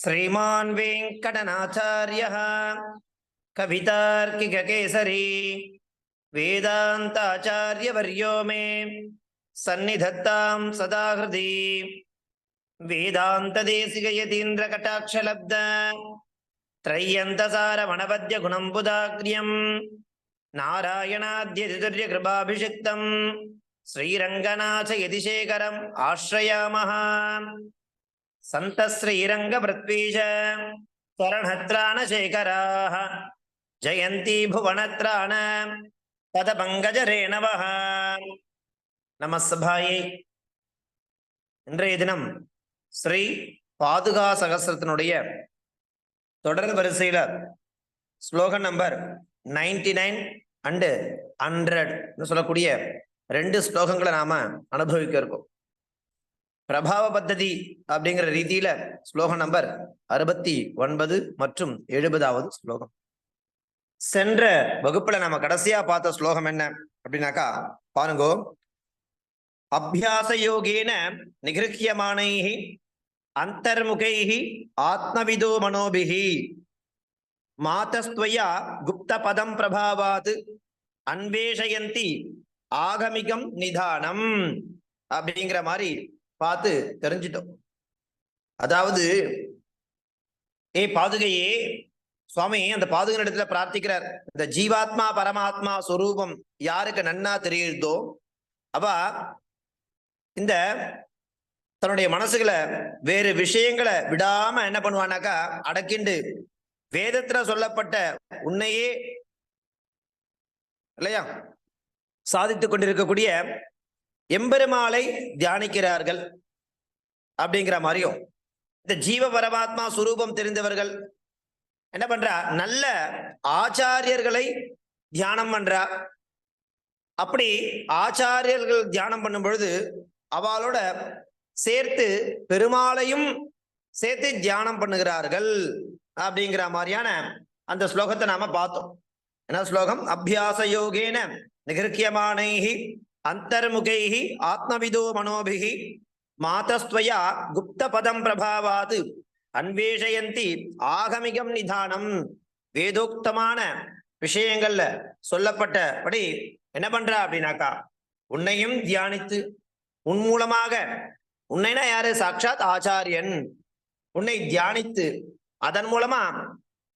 श्रीमान् वेङ्कटनाचार्यः कवितार्किककेसरी वेदान्ताचार्यवर्यो मे सन्निधत्तां सदा हृदि वेदान्तदेशिकयतीन्द्रकटाक्षलब्ध त्रय्यन्तसारमणपद्यगुणम्बुदाग्र्यम् नारायणाद्यतितुर्यकृपाभिषिक्तम् श्रीरङ्गनाथ यतिशेखरम् आश्रयामः சந்தஸ்ரீரங்க பிரத்வீஜ ஸ்வரணத்ராண சேகராக ஜெயந்தி புவனத்ராண பதபங்கஜ ரேணவக நமசபாயே இன்றைய தினம் ஸ்ரீ பாதுகா சகசிரத்தினுடைய தொடர் வரிசையில ஸ்லோகன் நம்பர் நைன்டி நைன் அண்டு ஹண்ட்ரட்னு சொல்லக்கூடிய ரெண்டு ஸ்லோகங்களை நாம அனுபவிக்க இருக்கோம். பிரபாவ பத்ததி அப்படிங்கிற ரீதியில ஸ்லோகம் நம்பர் அறுபத்தி ஒன்பது மற்றும் எழுபதாவது ஸ்லோகம். சென்ற வகுப்புல நம்ம கடைசியா பார்த்த ஸ்லோகம் என்ன அப்படின்னாக்கா பாருங்கோ. அபியாச யோகேன நிகிருக்கியமானைஹி அந்தர்முகைஹி ஆத்மவிதோ மனோபிகி மாதஸ்துவயா குப்த பதம் பிரபாவாத் அன்வேஷயந்தி ஆகமிகம் நிதானம் அப்படிங்கிற மாதிரி பார்த்து தெரிஞ்சிட்டோம். அதாவது ஏ பாதுகையே சுவாமி அந்த பாதுகன் இடத்துல பிரார்த்திக்கிறார். இந்த ஜீவாத்மா பரமாத்மா சுரூபம் யாருக்கு நன்னா தெரியுதோ அவ இந்த தன்னுடைய மனசுகளை வேறு விஷயங்களை விடாம என்ன பண்ணுவானாக்கா அடக்கிண்டு வேதத்துல சொல்லப்பட்ட உன்னையே இல்லையா சாதித்துக் கொண்டிருக்கக்கூடிய எம்பெருமாளை தியானிக்கிறார்கள் அப்படிங்கிற மாதிரியும் இந்த ஜீவ பரமாத்மா சுரூபம் தெரிந்தவர்கள் என்ன பண்றா? நல்ல ஆச்சாரியர்களை தியானம் பண்றா. அப்படி ஆச்சாரியர்கள் தியானம் பண்ணும் பொழுது அவளோட சேர்த்து பெருமாளையும் சேர்த்து தியானம் பண்ணுகிறார்கள் அப்படிங்கிற மாதிரியான அந்த ஸ்லோகத்தை நாம பார்த்தோம். என்ன ஸ்லோகம்? அபியாச யோகேன நிகிருக்கியமானைஹி அந்தர்முகைஹி ஆத்மவிதோ மனோபிகி மாதஸ்துவயா குப்த பதம் பிரபாவாது. அன்வேஷயந்தி ஆகமிகம் நிதானம். வேதோக்தமான விஷயங்கள்ல சொல்லப்பட்டபடி என்ன பண்ற அப்படின்னாக்கா உன்னையும் தியானித்து உன் மூலமாக உன்னைனா யாரு? சாட்சாத் ஆச்சாரியன். உன்னை தியானித்து அதன் மூலமா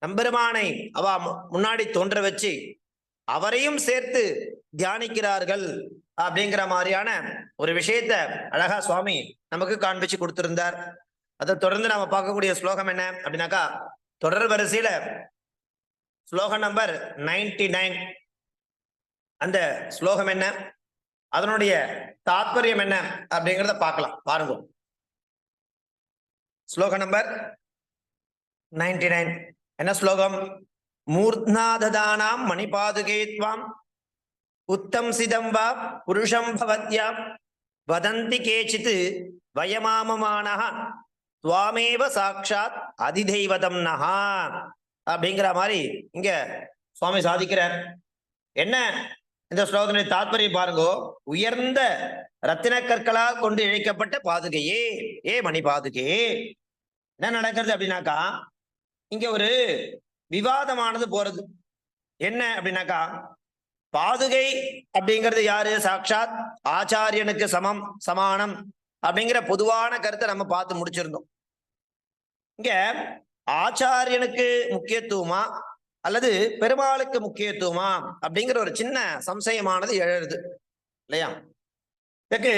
நம்பெருமானை அவ மு- முன்னாடி தோன்ற வச்சு அவரையும் சேர்த்து தியானிக்கிறார்கள். அப்படிங்கிற மாதிரியான ஒரு விஷயத்த அழகா சுவாமி நமக்கு காண்பிச்சு கொடுத்திருந்தார். அதை தொடர்ந்து நாம பார்க்கக்கூடிய ஸ்லோகம் என்ன அப்படின்னாக்கா தொடர் வரிசையில ஸ்லோகம் நம்பர் நைன்டி நைன் அந்த ஸ்லோகம் என்ன? அதனுடைய தாத்பரியம் என்ன அப்படிங்கிறத பார்க்கலாம். பாருங்க. ஸ்லோகம் நம்பர் நைன்டி நைன் என்ன ஸ்லோகம்? மூர்த்னாததானாம் மணிபாதுகேத்வாம் உத்தம் உத்தம் சிதம்பா புருஷம் பவத்யாம் வதந்தி கேச்சித் வயமாமமானஹ. துவாமேவ சாட்சாத் அதிதெய்வதம் நஹா. அப்படிங்கிற மாதிரி இங்க சுவாமி சாதிக்கிறார். என்ன? இந்த ஸ்லோகத்தினுடைய தாத்பரியம் பாருங்கோ. உயர்ந்த ரத்தின கற்களால் கொண்டு இழைக்கப்பட்ட பாதுகையே. ஏ மணி பாதுகையே என்ன நடக்கிறது அப்படின்னாக்கா இங்க ஒரு விவாதமானது போறது. என்ன அப்படின்னாக்கா பாதுகை அப்படிங்கிறது யாரு? சாட்சாத் ஆச்சாரியனுக்கு சமம் சமானம் அப்படிங்கிற பொதுவான கருத்தை நம்ம பார்த்து முடிச்சிருந்தோம். இங்க ஆச்சாரியனுக்கு முக்கியத்துவமா அல்லது பெருமாளுக்கு முக்கியத்துவமா அப்படிங்கிற ஒரு சின்ன சம்சயமானது எழருது இல்லையா? இதுக்கு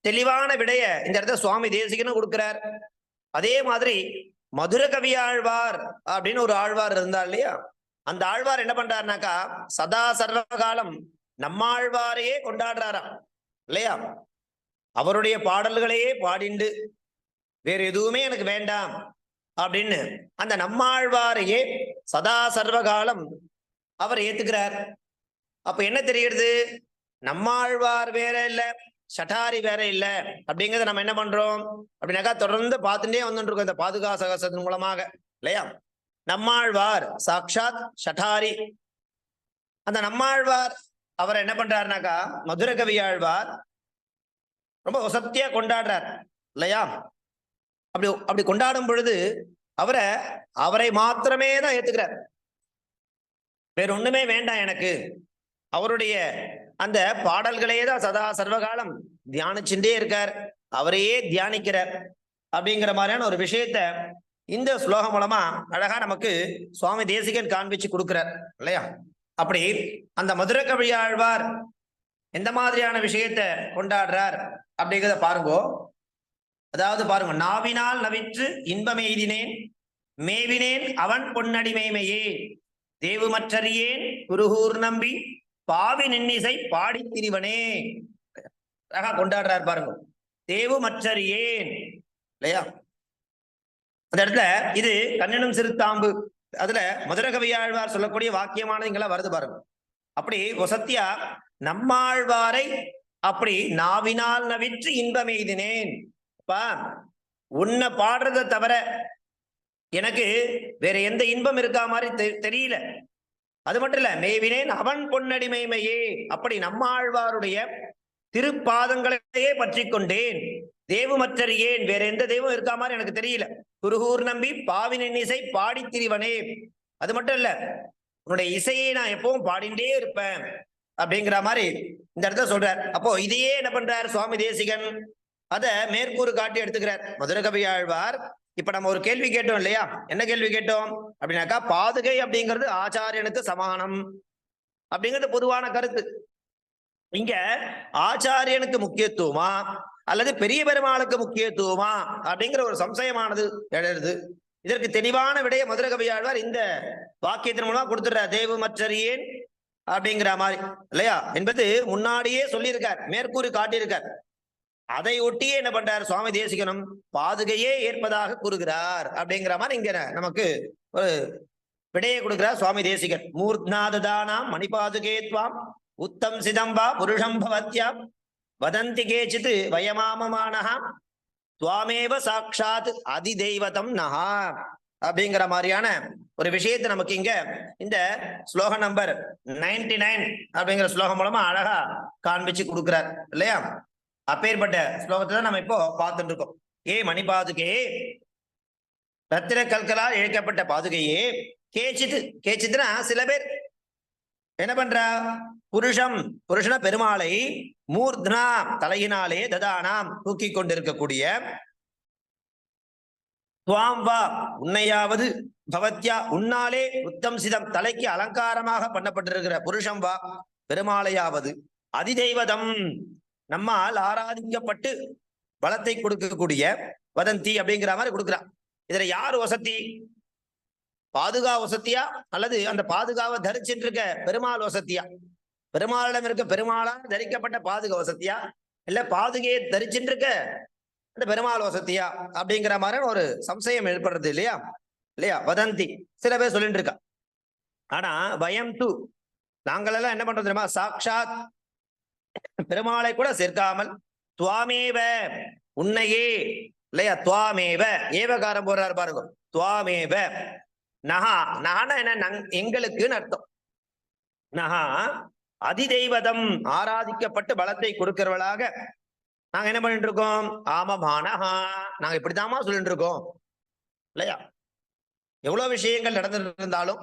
தெளிவான விடைய இந்த இடத்துல சுவாமி தேசிகனும் கொடுக்கிறார். அதே மாதிரி மதுர கவி ஆழ்வார் அப்படின்னு ஒரு ஆழ்வார் இருந்தார் இல்லையா? அந்த ஆழ்வார் என்ன பண்றாருனாக்கா சதா சர்வகாலம் நம்மாழ்வாரையே கொண்டாடுறாராம் இல்லையா? அவருடைய பாடல்களையே பாடிண்டு வேற எதுவுமே எனக்கு வேண்டாம் அப்படின்னு அந்த நம்மாழ்வாரையே சதா சர்வகாலம் அவர் ஏத்துக்கிறார். அப்ப என்ன தெரிகிறது? நம்மாழ்வார் வேற இல்ல சட்டாரி வேற இல்ல அப்படிங்கறத நம்ம என்ன பண்றோம்? அப்படின்னாக்கா தொடர்ந்து பார்த்துட்டே வந்துட்டு இருக்கோம் இந்த பாதுகா சகசத்தின் மூலமாக இல்லையா? நம்மாழ்வார் சாக்ஷாத் ஷட்டாரி. அந்த நம்மாழ்வார் அவர் என்ன பண்றாருனாக்கா மதுர கவியாழ்வார் ரொம்ப வசத்தியா கொண்டாடுறார் இல்லையா? அப்படி அப்படி கொண்டாடும் பொழுது அவரை அவரை மாத்திரமே தான் ஏத்துக்கிறார். வேற ஒண்ணுமே வேண்டாம் எனக்கு. அவருடைய அந்த பாடல்களையே தான் சதா சர்வகாலம் தியானிச்சுட்டே இருக்கார். அவரையே தியானிக்கிறார். அப்படிங்கிற மாதிரியான ஒரு விஷயத்த இந்த ஸ்லோகம் மூலமா அழகா நமக்கு சுவாமி தேசிகன் காண்பிச்சு கொடுக்கிறார் இல்லையா? அப்படி அந்த மதுர கவியாழ்வார் எந்த மாதிரியான விஷயத்த கொண்டாடுறார் அப்படிங்கிறத பாருங்கோ. அதாவது பாருங்க நாவினால் நவிற்று இன்பம் எய்தினேன் மேவினேன் அவன் பொன்னடிமைமையே. தேவுமற்றறியேன் குருகூர் நம்பி பாவி நின்னிசை பாடி திரிவனே. அழகா கொண்டாடுறார் பாருங்க. தேவுமற்றறியேன் இல்லையா? அந்த இடத்துல இது கண்ணனும் சிறுத்தாம்பு. அதுல மதுரகவியாழ்வார் சொல்லக்கூடிய வாக்கியமானது இங்கெல்லாம் வருது பாருங்க. அப்படி ஒசத்தியா நம்மாழ்வாரை அப்படி நாவினால் நவிற்று இன்பம் எய்தினேன். அப்பா உன்னை பாடுறதை தவிர எனக்கு வேற எந்த இன்பம் இருக்கா மாதிரி தெ- தெரியல. அது மட்டும் இல்ல மேவினேன் அவன் பொன்னடிமைமையே. அப்படி நம்மாழ்வாருடைய திருப்பாதங்களையே பற்றி கொண்டேன் தேவுமற்றறியேன். வேற எந்த தெய்வம் இருக்கா மாதிரி எனக்கு தெரியல. குருகூர் நம்பி பாவினின் இசை பாடி திரிவனே. அது மட்டும் இல்ல உன்னுடைய இசையை நான் எப்பவும் பாடிண்டே இருப்பேன் அப்படிங்கிற மாதிரி இந்த இடத்துல சொல்றார். அப்போ இதையே என்ன பண்றார் சுவாமி தேசிகன்? அத மேற்கூறு காட்டி எடுத்துக்கிறார். மதுரகவி ஆழ்வார் இப்ப நம்ம ஒரு கேள்வி கேட்டோம் இல்லையா? என்ன கேள்வி கேட்டோம்? அப்படின்னாக்கா பாதுகை அப்படிங்கிறது ஆச்சாரியனுக்கு சமானம் அப்படிங்கிறது பொதுவான கருத்து. இங்க ஆச்சாரியனுக்கு முக்கியத்துவமா அல்லது பெரிய பெருமாளுக்கு முக்கியத்துவமா அப்படிங்கிற ஒரு சம்சயமானது எழுது இதற்கு தெளிவான விடைய மதுரகவியாழ்வார் இந்த வாக்கியத்தின் மூலமா கொடுத்துடுறார். தேவு மற்றறியேன் அப்படிங்கிற மாதிரி இல்லையா? என்பது முன்னாடியே சொல்லியிருக்கார் மேற்கூறி காட்டியிருக்கார். அதை ஒட்டியே என்ன பண்றார்? சுவாமி தேசிகனும் பாதுகையே ஏற்பதாக கூறுகிறார் அப்படிங்கிற மாதிரி இங்க நமக்கு ஒரு விடையை கொடுக்கிறார் சுவாமி தேசிகன். மூர்த்நாததானாம் மணிபாதுகே துவாம் உத்தம் சிதம்பா புருஷம் பவத்யாம் வதந்தி கேச்சித் வயமாமமானஹா. துவாமேவ சாட்சாத் அதிதெய்வதம் நகா அப்படிங்கிற மாதிரியான ஒரு விஷயத்தை நமக்கு இங்க இந்த ஸ்லோகம் நம்பர் நைன்டி நைன் அப்படிங்கிற ஸ்லோகம் மூலமா அழகா காண்பிச்சு கொடுக்கிறார் இல்லையா? அப்பேற்பட்ட ஸ்லோகத்தை தான் நம்ம இப்போ பார்த்துட்டு இருக்கோம். ஏ மணி பாதுகையே ரத்தின கல்களால் இழைக்கப்பட்ட பாதுகையே. கேச்சித்து கேச்சித்துனா சில பேர் என்ன பண்றா? புருஷம் புருஷன பெருமாளை மூர்த்னா தலையினாலே ததானாம் தூக்கி கொண்டிருக்கக்கூடிய துவாம் வா உன்னையாவது பவத்யா உன்னாலே உத்தம் சிதம் தலைக்கு அலங்காரமாக பண்ணப்பட்டிருக்கிற புருஷம் வா பெருமாளையாவது அதிதெய்வதம். நம்மால் ஆராதிக்கப்பட்டு பலத்தை கொடுக்கக்கூடிய வதந்தி அப்படிங்கிற மாதிரி கொடுக்குறான் இதுல யார் வசதி பாதுகா வசத்தியா அல்லது அந்த பாதுகாவை தரிச்சுட்டு இருக்க பெருமாள் வசதியா? பெருமாளிடம் இருக்க பெருமாளால் தரிக்கப்பட்ட பாதுகா வசதியா? இல்ல பாதுகையை தரிச்சுட்டு இருக்க அந்த பெருமாள் வசதியா? அப்படிங்கிற மாதிரி ஒரு சம்சயம் ஏற்படுறது இல்லையா? இல்லையா? வதந்தி. சில பேர் சொல்லிட்டு இருக்கா. ஆனா பயம் டு நாங்களெல்லாம் என்ன பண்றது தெரியுமா? சாக்ஷாத் பெருமாளை கூட சேர்க்காமல் துவாமேவ உன்னையே. இல்லையா? துவாமேவ. ஏவகாரம் போடுறாரு பாருங்க. துவாமேவ. நகா நகானா என்ன? நங் எங்களுக்குன்னு அர்த்தம். நகா அதிதெய்வதம் ஆராதிக்கப்பட்டு பலத்தை கொடுக்கிறவளாக. நாங்க என்ன பண்ணிட்டு இருக்கோம் ஆமமானஹா. நாங்க இப்படித்தாமா சொல்லிட்டு இருக்கோம் இல்லையா? எவ்வளவு விஷயங்கள் நடந்துட்டு இருந்தாலும்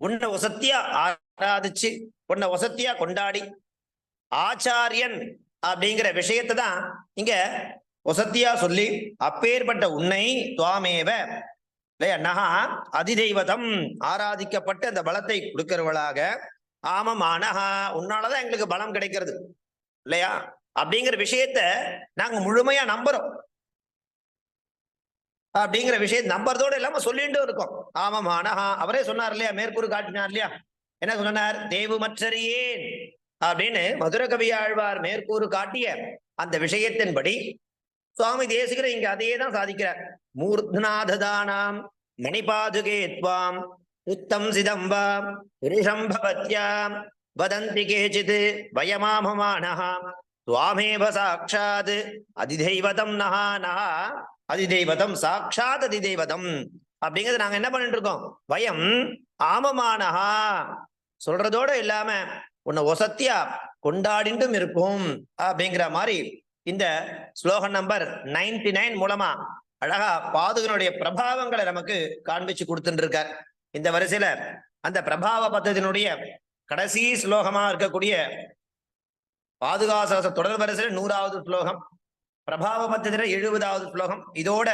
உன்னை வசத்தியா ஆராதிச்சு உன்னை வசத்தியா கொண்டாடி ஆச்சாரியன் அப்படிங்கிற விஷயத்தை தான் இங்க வசத்தியா சொல்லி அப்பேற்பட்ட உன்னை துவாமேவ இல்லையா? நகா அதிதெய்வதம். ஆராதிக்கப்பட்டு அந்த பலத்தை கொடுக்கிறவளாக ஆமாம் அனஹா உன்னாலதான் எங்களுக்கு பலம் கிடைக்கிறது. இல்லையா? அப்படிங்கிற விஷயத்த நாங்க முழுமையா நம்புறோம். அப்படிங்கிற விஷயம் நம்புறதோட இல்லாம சொல்லிட்டு இருக்கோம். ஆமாம் அனஹா அவரே சொன்னார் இல்லையா? மேற்கூறு காட்டினார் இல்லையா? என்ன சொன்னார்? தேவு மற்றறியேன் அப்படின்னு மதுர கவியாழ்வார் மேற்கூறு காட்டிய அந்த விஷயத்தின்படி சுவாமி தேசிகர் இங்க அதையே தான் சாதிக்கிறார். மூர்த்நாததானாம் மணிபாதுகே துவாம் உத்தம் சிதம்பாம் புருஷம் பவத்யாம் வதந்தி கேச்சித் வயமாமமானஹா துவாமேவ சாட்சாத் அதிதெய்வதம் நஹா நஹா அதிதெய்வதம் சாட்சாத் அதிதெய்வதம். அப்படிங்கிறது நாங்க என்ன பண்ணிட்டு இருக்கோம்? வயம் ஆமமானஹா. சொல்றதோட இல்லாம உன்னை ஒசத்தியா கொண்டாடிட்டும் இருப்போம் அப்படிங்கிற மாதிரி இந்த ஸ்லோகம் நம்பர் நைன்டி நைன் மூலமா அழகா பாதுகனுடைய பிரபாவங்களை நமக்கு காண்பிச்சு கொடுத்துருக்கார் இந்த வரிசையில அந்த பிரபாவ பத்தத்தினுடைய கடைசி ஸ்லோகமா இருக்கக்கூடிய பாதுகாசாச தொடர் வரிசையில் நூறாவது ஸ்லோகம் பிரபாவ பத்தத்தில எழுபதாவது ஸ்லோகம். இதோட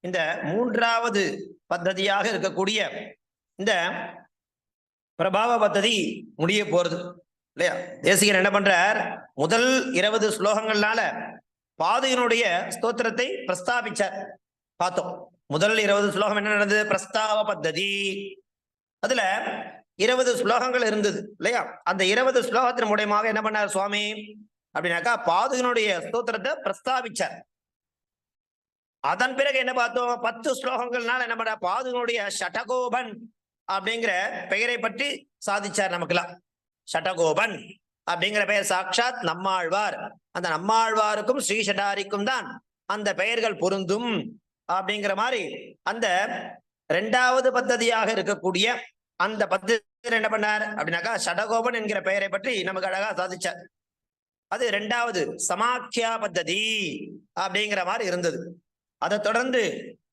இந்த மூன்றாவது பத்ததியாக இருக்கக்கூடிய இந்த பிரபாவ பத்ததி முடிய போறது. இல்லையா? தேசிகர் என்ன பண்றார்? முதல் இருபது ஸ்லோகங்கள்னால பாதையினுடைய ஸ்தோத்திரத்தை பிரஸ்தாபிச்சார். பார்த்தோம். முதல் இருபது ஸ்லோகம் என்ன நடந்தது? பிரஸ்தாவ பத்ததி. அதுல இருபது ஸ்லோகங்கள் இருந்தது இல்லையா? அந்த இருபது ஸ்லோகத்தின் மூலியமாக என்ன பண்ணார் சுவாமி? அப்படின்னாக்கா பாதுகனுடைய ஸ்தோத்திரத்தை பிரஸ்தாபிச்சார். அதன் பிறகு என்ன பார்த்தோம்? பத்து ஸ்லோகங்கள்னால என்ன பண்ண பாதுகனுடைய ஷடகோபன் அப்படிங்கிற பெயரை பற்றி சாதிச்சார் நமக்குலாம் சட்டகோபன் அப்படிங்கிற பெயர். சாட்சாத் நம்மாழ்வார். அந்த நம்மாழ்வாருக்கும் ஸ்ரீ சடாரிக்கும் தான் அந்த பெயர்கள் பொருந்தும் அப்படிங்கிற மாதிரி அந்த இரண்டாவது பத்ததியாக இருக்கக்கூடிய அந்த பத்து என்ன பண்ணார் அப்படின்னாக்கா சடகோபன் என்கிற பெயரை பற்றி நமக்கு அழகா சாதிச்சார். அது இரண்டாவது சமாக்கியா பத்ததி அப்படிங்கிற மாதிரி இருந்தது. அதை தொடர்ந்து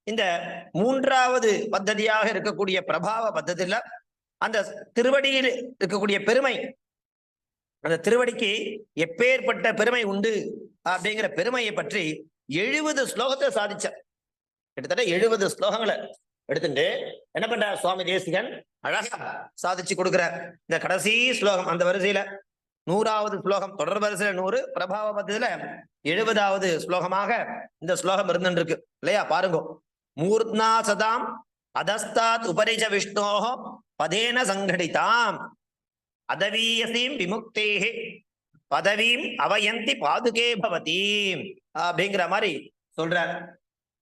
இந்த மூன்றாவது பத்ததியாக இருக்கக்கூடிய பிரபாவ பத்ததியில அந்த திருவடியில் இருக்கக்கூடிய பெருமை அந்த திருவடிக்கு எப்பேற்பட்ட பெருமை உண்டு அப்படிங்கிற பெருமையை பற்றி எழுபது ஸ்லோகத்தை சாதிச்சார் கிட்டத்தட்ட எழுபது ஸ்லோகங்களை எடுத்துட்டு என்ன பண்றார் சுவாமி தேசிகன் அழகா சாதிச்சு கொடுக்கிறார் இந்த கடைசி ஸ்லோகம் அந்த வரிசையில. நூறாவது ஸ்லோகம் தொடர் வரிசையில நூறு பிரபாவ பத்தியில எழுபதாவது ஸ்லோகமாக இந்த ஸ்லோகம் இருந்துருக்கு இல்லையா? பாருங்க. மூர்த்னா சதாம் அதஸ்தாத் உபரிஜ விஷ்ணோஹோ பதேன சங்கடிதாம். அதவீயசீம் விமுக்தேஹே. பதவீம் அவயந்தி பாதுகே பவதி அப்படிங்கிற மாதிரி சொல்றார்.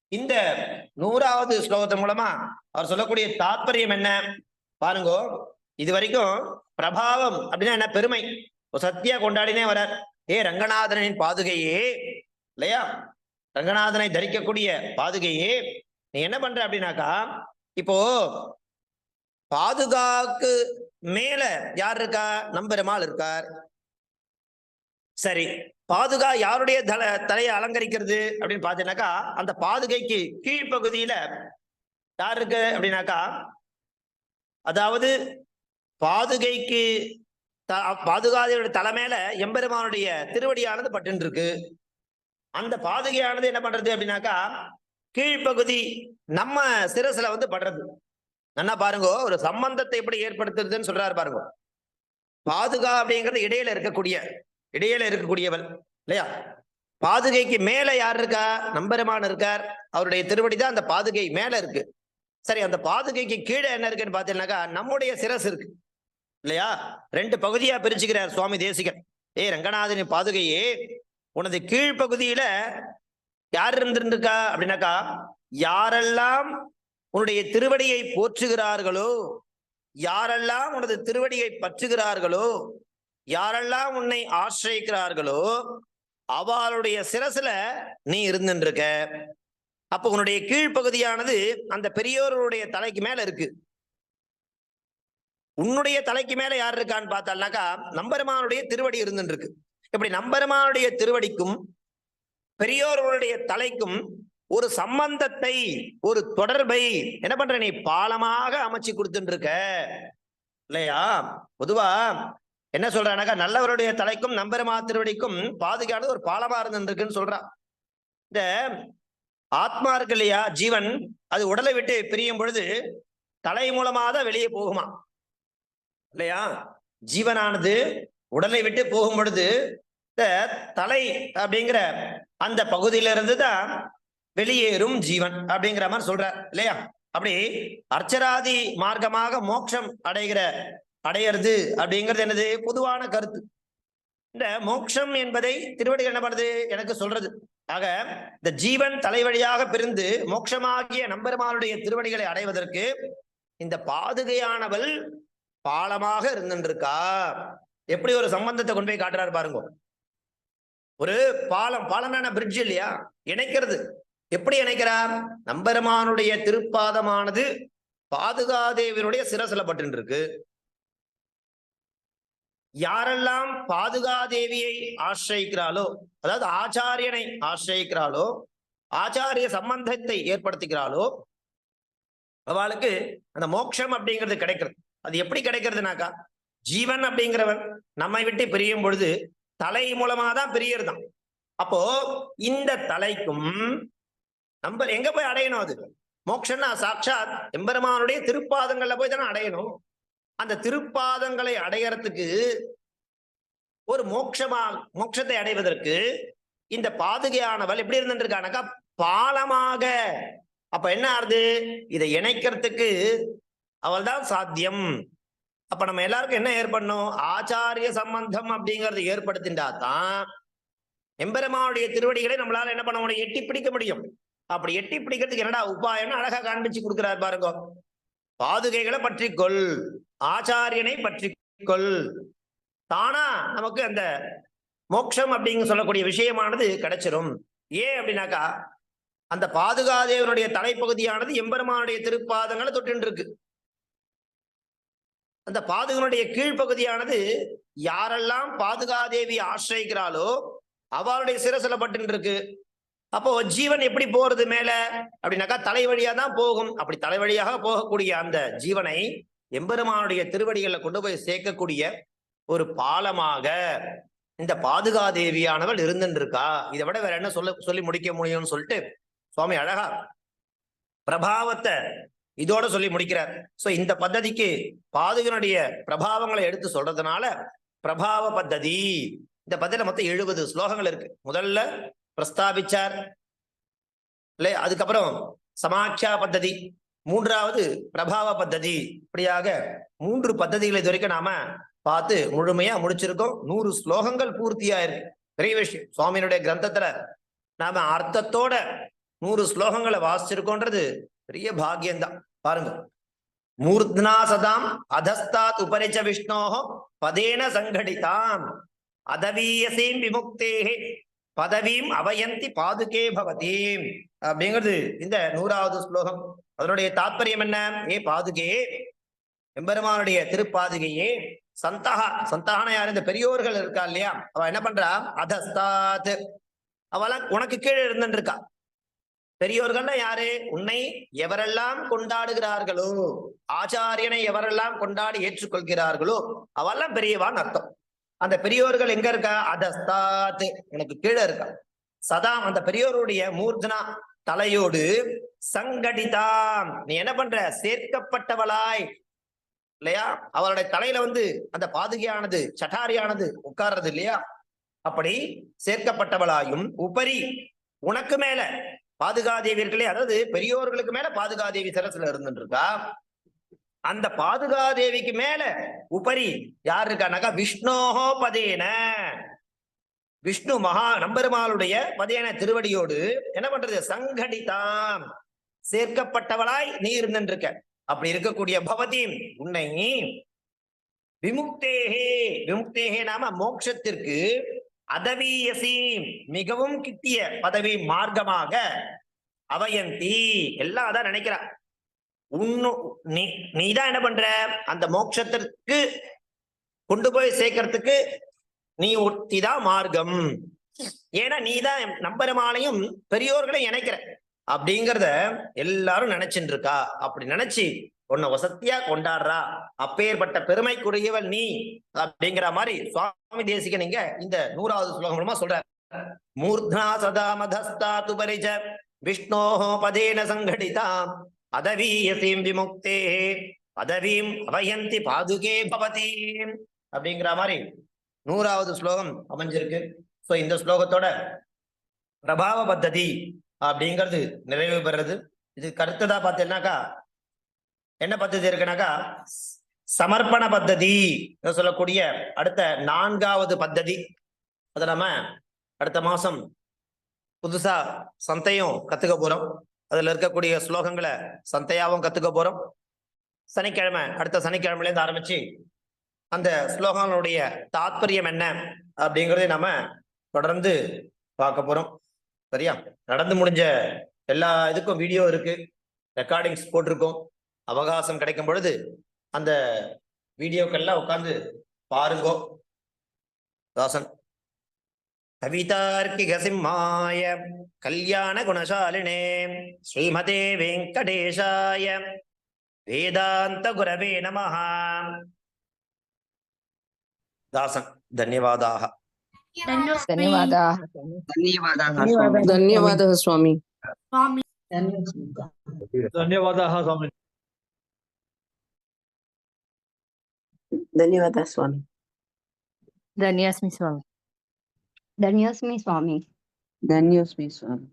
இந்த நூறாவது ஸ்லோகத்தின் மூலமா அவர் சொல்லக்கூடிய தாத்பரியம் என்ன? பாருங்கோ இது வரைக்கும் பிரபாவம் அப்படின்னா என்ன? பெருமை. சத்தியா கொண்டாடினே வரார். ஏ ரங்கநாதனின் பாதுகையே. இல்லையா? ரங்கநாதனை தரிக்கக்கூடிய பாதுகையே. நீ என்ன பண்ற அப்படின்னாக்கா இப்போ பாதுகாக்கு மேல யார் இருக்கா? நம்பெருமாள் இருக்கார். சரி பாதுகா யாருடைய தல தலையை அலங்கரிக்கிறது அப்படின்னு பார்த்தீங்கன்னாக்கா அந்த பாதுகைக்கு கீழ்ப்பகுதியில யார் இருக்கு அப்படின்னாக்கா அதாவது பாதுகைக்கு த- பாதுகாதையோட தலை மேல எம்பெருமானுடைய திருவடியானது பட்டு இருக்கு அந்த பாதுகையானது என்ன பண்றது அப்படின்னாக்கா கீழ்ப்பகுதி நம்ம சிரசுல வந்து படுறது. நல்லா பாருங்க ஒரு சம்பந்தத்தை எப்படி ஏற்படுத்துறதுன்னு சொல்றாரு பாருங்க. பாதுகா அப்படிங்கிறது இடையில இருக்கக்கூடிய இடையில இருக்கக்கூடியவள் இல்லையா? பாதுகைக்கு மேல யார் இருக்கா? நம்பெருமான் இருக்கார். அவருடைய திருவடி தான் அந்த பாதுகை மேல இருக்கு. சரி அந்த பாதுகைக்கு கீழே என்ன இருக்குன்னு பாத்தீங்கன்னாக்கா நம்முடைய சிரஸ் இருக்கு இல்லையா? ரெண்டு பகுதியா பிரிச்சுக்கிறார் சுவாமி தேசிகன். ஏய் ரங்கநாதனின் பாதுகையே உனது கீழ்ப்பகுதியில யார் இருந்திருந்திருக்கா? அப்படின்னாக்கா யாரெல்லாம் உன்னுடைய திருவடியை போற்றுகிறார்களோ? யாரெல்லாம் உனது திருவடியை பற்றுகிறார்களோ? யாரெல்லாம் உன்னை ஆசிரியிக்கிறார்களோ? அவளுடைய சிரசுல நீ இருந்துருக்க. அப்ப உன்னுடைய கீழ்ப்பகுதியானது அந்த பெரியோருடைய தலைக்கு மேல இருக்கு. உன்னுடைய தலைக்கு மேல யார் இருக்கான்னு பார்த்தால்னாக்கா நம்பெருமானுடைய திருவடி இருந்துருக்கு இப்படி நம்பெருமானுடைய திருவடிக்கும் பெரியோர்களுடைய தலைக்கும் ஒரு சம்பந்தத்தை ஒரு தொடர்பை என்ன பண்ற நீ பாலமாக அமைச்சு கொடுத்துட்டு இருக்க இல்லையா? பொதுவா என்ன சொல்றானாக்கா நல்லவருடைய தலைக்கும் நம்பெருமா திருவடிக்கும் பாதுகாடு ஒரு பாலமா இருந்துருக்குன்னு சொல்றான் இந்த ஆத்மா இருக்கு இல்லையா ஜீவன் அது உடலை விட்டு பிரியும் பொழுது தலை மூலமா தான் வெளியே போகுமா? இல்லையா? ஜீவனானது உடலை விட்டு போகும் பொழுது இந்த தலை அப்படிங்கிற அந்த பகுதியிலிருந்து தான் வெளியேறும் ஜீவன் அப்படிங்கிற மாதிரி சொல்றார் இல்லையா? அப்படி அர்ச்சராதி மார்க்கமாக மோட்சம் அடைகிற அடையிறது அப்படிங்கிறது என்னது? பொதுவான கருத்து. இந்த மோட்சம் என்பதை திருவடி என்ன பண்ணுது? எனக்கு சொல்றது. ஆக இந்த ஜீவன் தலைவழியாக பிரிந்து மோட்சமாகிய நம்பெருமானுடைய திருவடிகளை அடைவதற்கு இந்த பாதுகையானவள் பாலமாக இருந்துருக்கா. எப்படி ஒரு சம்பந்தத்தை கொண்டு போய் காட்டுறாரு பாருங்க. ஒரு பாலம் பாலம்னா பிரிட்ஜ் இல்லையா? இணைக்கிறது. எப்படி இணைக்கிறார்? நம்பெருமானுடைய திருப்பாதமானது பாதுகாதேவியனுடைய சிரசில பட்டு இருக்கு யாரெல்லாம் பாதுகாதேவியை ஆசிரியிக்கிறாளோ அதாவது ஆச்சாரியனை ஆசிரியிக்கிறாளோ ஆச்சாரிய சம்பந்தத்தை ஏற்படுத்திக்கிறாளோ அவளுக்கு அந்த மோட்சம் அப்படிங்கிறது கிடைக்கிறது. அது எப்படி கிடைக்கிறதுனாக்கா ஜீவன் அப்படிங்கிறவன் நம்மை விட்டு பிரியும் பொழுது தலை மூலமா தான் பிரியறதான் அப்போ இந்த தலைக்கும் நம்ம எங்க போய் அடையணும் அது? மோக்ஷன்னா சாட்சாத் எம்பெருமானுடைய திருப்பாதங்கள்ல போய் தானே அடையணும். அந்த திருப்பாதங்களை அடையறதுக்கு ஒரு மோட்சமா மோட்சத்தை அடைவதற்கு இந்த பாதுகையானவள் எப்படி இருந்துருக்கானாக்கா பாலமாக. அப்ப என்ன ஆறுது? இதை இணைக்கிறதுக்கு அவள் தான் சாத்தியம். அப்ப நம்ம எல்லாருக்கும் என்ன ஏற்படணும்? ஆச்சாரிய சம்பந்தம் அப்படிங்கறது ஏற்படுத்தின்றா தான் எம்பெருமானுடைய திருவடிகளை நம்மளால என்ன பண்ண முடியும்? எட்டி பிடிக்க முடியும். அப்படி எட்டி பிடிக்கிறதுக்கு என்னடா உபாயம்னு அழகா காண்பிச்சு கொடுக்கிறார் பாருங்க. பாதுகைகளை பற்றிக்கொள் ஆச்சாரியனை பற்றிக்கொள். தானா நமக்கு அந்த மோட்சம் அப்படிங்க சொல்லக்கூடிய விஷயமானது கிடைச்சிரும். ஏன் அப்படின்னாக்கா அந்த பாதுகாதேவனுடைய தலைப்பகுதியானது எம்பெருமானுடைய திருப்பாதங்களை தொட்டு இருக்கு அந்த பாதுகனுடைய கீழ்ப்பகுதியானது யாரெல்லாம் பாதுகாதேவி ஆசிரியிக்கிறாளோ அவளுடைய சிரசுல பட்டு இருக்கு அப்போ ஜீவன் எப்படி போறது மேல? அப்படின்னாக்கா தலை வழியா தான் போகும். அப்படி தலை வழியாக போகக்கூடிய அந்த ஜீவனை எம்பெருமானுடைய திருவடிகளை கொண்டு போய் சேர்க்கக்கூடிய ஒரு பாலமாக இந்த பாதுகாதேவியானவள் இருந்துட்டு இருக்கா இதை விட வேற என்ன சொல்ல சொல்லி முடிக்க முடியும்னு சொல்லிட்டு சுவாமி அழகா பிரபாவத்தை இதோட சொல்லி முடிக்கிறார். சோ இந்த பத்ததிக்கு பாதுகனுடைய பிரபாவங்களை எடுத்து சொல்றதுனால பிரபாவ பத்ததி. இந்த பத்தியில மொத்தம் எழுபது ஸ்லோகங்கள் இருக்கு. முதல்ல பிரஸ்தாபிச்சார். இல்லை அதுக்கப்புறம் சமாக்கியா பத்ததி. மூன்றாவது பிரபாவ பத்ததி. இப்படியாக மூன்று பத்ததிகளை இது வரைக்கும் நாம பார்த்து முழுமையா முடிச்சிருக்கோம். நூறு ஸ்லோகங்கள் பூர்த்தியா இருக்கு பெரிய விஷயம். சுவாமியினுடைய கிரந்தத்துல நாம அர்த்தத்தோட நூறு ஸ்லோகங்களை வாசிச்சிருக்கோன்றது பெரிய பாக்கியம்தான். பாருங்க. மூர்த்னா சதாம் அதஸ்தாத் உபரிச்ச விஷ்ணோஹோ பதேன சங்கடிதாம். அதவீயசீம் விமுக்தேகே. பதவியும் அவயந்தி பாதுகே பவதி அப்படிங்கிறது இந்த நூறாவது ஸ்லோகம். அதனுடைய தாத்பரியம் என்ன? ஏ பாதுகே. எம்பெருமானுடைய திருப்பாதுகையே. சந்தகா சந்தகான யார்? இந்த பெரியோர்கள் இருக்கா இல்லையா? அவ என்ன பண்றா? அதஸ்தாத். அவெல்லாம் உனக்கு கீழே இருந்துருக்கா பெரியோர்கள்னா யாரு? உன்னை எவரெல்லாம் கொண்டாடுகிறார்களோ ஆச்சாரியனை எவரெல்லாம் கொண்டாடி ஏற்றுக்கொள்கிறார்களோ அவெல்லாம் பெரியவான்னு அர்த்தம். அந்த பெரியோர்கள் எங்க இருக்கா? அதஸ்தாத். உனக்கு கீழே இருக்கா. சதா அந்த பெரியோருடைய மூர்த்தனா தலையோடு சங்கடிதாம் நீ என்ன பண்ற? சேர்க்கப்பட்டவளாய். இல்லையா? அவளுடைய தலையில வந்து அந்த பாதுகையானது சட்டாரியானது உட்கார்றது இல்லையா? அப்படி சேர்க்கப்பட்டவளாயும் உபரி உனக்கு மேல பாதுகாதேவியர்களே அதாவது பெரியோர்களுக்கு மேல பாதுகாதேவி சிரசுல இருந்துட்டு இருக்கா? அந்த பாதுகாதேவிக்கு மேல உபரி யார் இருக்கானாக்கா விஷ்ணோஹோ பதேன. விஷ்ணு மகா நம்பெருமாளுடைய பதேன திருவடியோடு என்ன பண்றது? சங்கடிதாம் சேர்க்கப்பட்டவளாய் நீ இருந்திருக்க அப்படி இருக்கக்கூடிய பவதி உன்னை விமுக்தேகே விமுக்தேகே நாம மோட்சத்திற்கு அதவீயசி மிகவும் கிட்டிய பதவி மார்க்கமாக அவயந்தி. எல்லாம் அதான் நினைக்கிறா. உன்னு நீ நீதான் என்ன பண்ற? அந்த மோட்சத்திற்கு கொண்டு போய் சேர்க்கறதுக்கு நீ ஒத்திதான் மார்க்கம். ஏன்னா நீதான் நம்பெருமானையும் பெரியோர்களையும் இணைக்கிற. அப்படிங்கிறத எல்லாரும் நினைச்சுட்டு இருக்கா அப்படி நினைச்சு உன்னை வசத்தியா கொண்டாடுறா. அப்பேற்பட்ட பெருமைக்குரியவள் நீ. அப்படிங்கிற மாதிரி சுவாமி தேசிக நீங்க இந்த நூறாவது ஸ்லோகம் மூலமா சொல்ற மூர்த்னா சதா துபரிஜ விஷ்ணோஹோ பதேன சங்கடிதாம். அதவீயசீம் விமுக்தே. பதவீம் அவயந்தி பாதுகே பவதி. அப்படிங்கிற மாதிரி நூறாவது ஸ்லோகம் அமைஞ்சிருக்கு. ஸோ இந்த ஸ்லோகத்தோட பிரபாவ பத்ததி அப்படிங்கிறது நிறைவு பெறுறது. இது கருத்ததா பார்த்தீங்கன்னாக்கா என்ன பத்ததி இருக்குனாக்கா சமர்ப்பண பத்ததி சொல்லக்கூடிய அடுத்த நான்காவது பத்ததி. அதை நம்ம அடுத்த மாசம் புதுசா சந்தையும் கத்துக்க போறோம். அதுல இருக்கக்கூடிய ஸ்லோகங்களை சந்தையாவும் கத்துக்க போறோம். சனிக்கிழமை அடுத்த சனிக்கிழமையிலேருந்து ஆரம்பித்து ஆரம்பிச்சு அந்த ஸ்லோகங்களுடைய தாத்பரியம் என்ன அப்படிங்கிறதை நம்ம தொடர்ந்து பார்க்க போறோம். சரியா? நடந்து முடிஞ்ச எல்லா இதுக்கும் வீடியோ இருக்கு. ரெக்கார்டிங்ஸ் போட்டிருக்கோம். அவகாசம் கிடைக்கும் பொழுது அந்த வீடியோக்கள்லாம் உட்காந்து பாருங்கோ. தாசன். कवितार्किकसिंहाय कल्याणगुणशालिने श्रीमते वेङ्कटेशाय वेदान्तगुरवे नमः दासन् धन्यवादाः धन्यवादाः धन्यवादः स्वामी धन्यवादाः स्वामी धन्यवादः स्वामी धन्यास्मि स्वामी ધન્યસ્મી સ્વામી ધન્યસ્મી સ્વામી